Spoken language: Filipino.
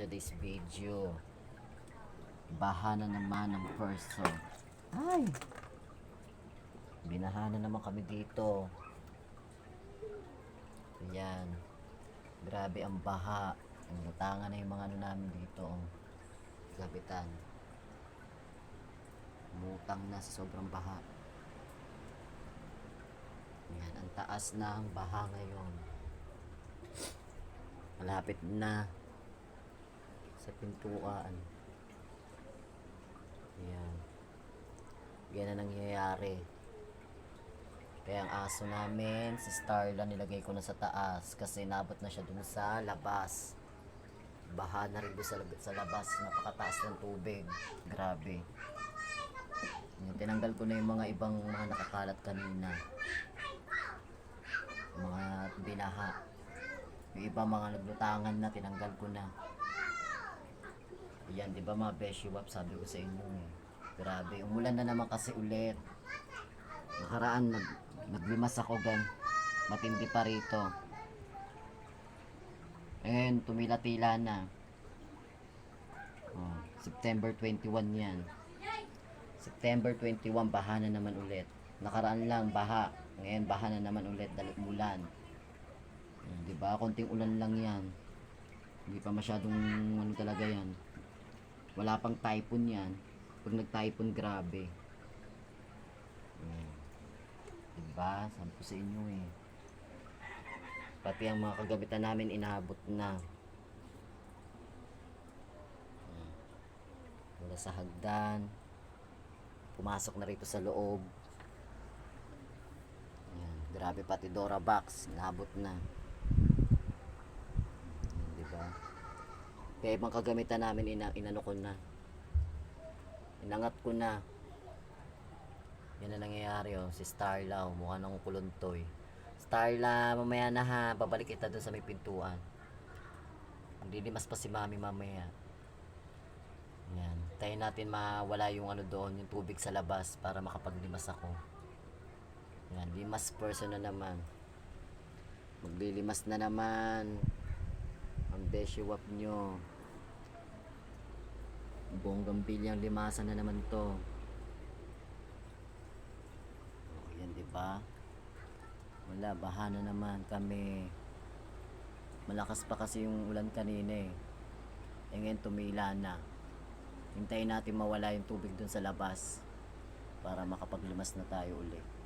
today's video. Baha na naman ng person. Ay! Binaha na naman kami dito. Ayan. Grabe ang baha. Umutangan na yung mga ano namin dito. oh. Kapitan. Umutang na sa sobrang baha. Ayan, ang taas na ang baha ngayon. Malapit na sa pintuan. Ayan. Yan na nangyayari. Kaya ang aso namin, si Starla, nilagay ko na sa taas kasi nabot na siya dun sa labas. Baha na rin sa, sa labas. Napakataas ng tubig. Grabe. Tinanggal ko na yung mga ibang mga nakakalat kanina. Mga binaha. Yung iba mga naglutangan na, tinanggal ko na. Yan, di ba mga beshi sabi ko sa inyo eh. Grabe, umulan na naman kasi ulit. Nakaraan, nag, naglimas ako gan. Matindi pa rito. Ngayon, tumila-tila na. Oh, September 21 yan. September 21, baha na naman ulit. Nakaraan lang, baha. Ngayon, baha na naman ulit dahil umulan. Hmm, di ba? Konting ulan lang yan. Hindi pa masyadong ano talaga yan. Wala pang typhoon yan. Pag nag-typhoon, grabe. Hmm. Diba? Sabi ko sa inyo eh. Pati ang mga kagamitan namin inaabot na. Hmm. Mula sa hagdan. Pumasok na rito sa loob. Ayan. Grabe pati Dora box. Inaabot na. Ayan, diba? Kaya ibang kagamitan namin ina inano ko na. Inangat ko na. Yan na nangyayari oh. Si Starla oh. Mukha ng kuluntoy. Starla, mamaya na ha. Babalik kita dun sa may pintuan. Maglilimas pa si mami mamaya. Yan. Tayo natin mawala yung ano doon, yung tubig sa labas para makapaglimas ako. Yan. Limas person na naman. Maglilimas na naman. Ang beshiwap nyo. Bonggang bilyang limasan na naman to. Oh, yan di ba? Wala, baha na naman kami. Malakas pa kasi yung ulan kanina eh. Eh ngayon tumila na. Hintayin natin mawala yung tubig dun sa labas para makapaglimas na tayo ulit.